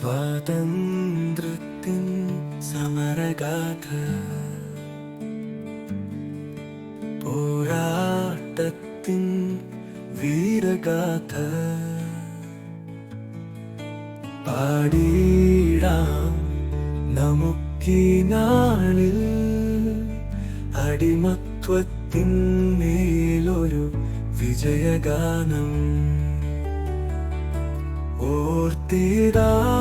സ്വാതന്ത്ര്യത്തിൻ സമരഗാഥ. പോരാട്ടത്തിൻ വീരഗാഥ. പാടീടാം നമുക്കീ നാളിൽ അടിമത്വത്തിൻ മേലൊരു വിജയഗാനം. ഓർത്തിടാം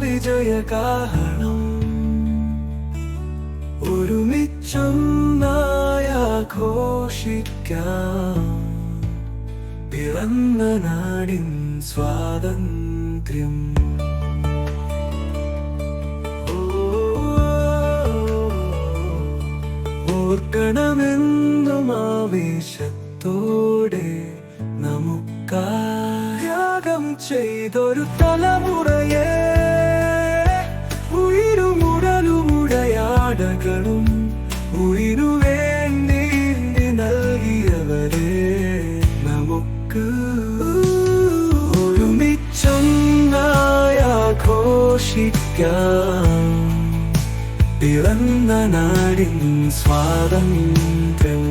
വിജയകാരണം ഒരുമിച്ചൊന്നായി ആഘോഷിക്കാം. പിറന്ന നാടിൻ സ്വാതന്ത്ര്യം. ഓർക്കണമെന്നും ആവേശത്തോടെ നമുക്കായാകം ചെയ്തൊരു തലമുറയെ ഉയരുമുടലുമുടയാടകളും ഉയരു വേണ്ടി നൽകിയവരെ നമുക്ക് ഒരുമിച്ചൊന്നായാഘോഷിക്കാം പിറന്ന നാടിൻ സ്വാതന്ത്ര്യം.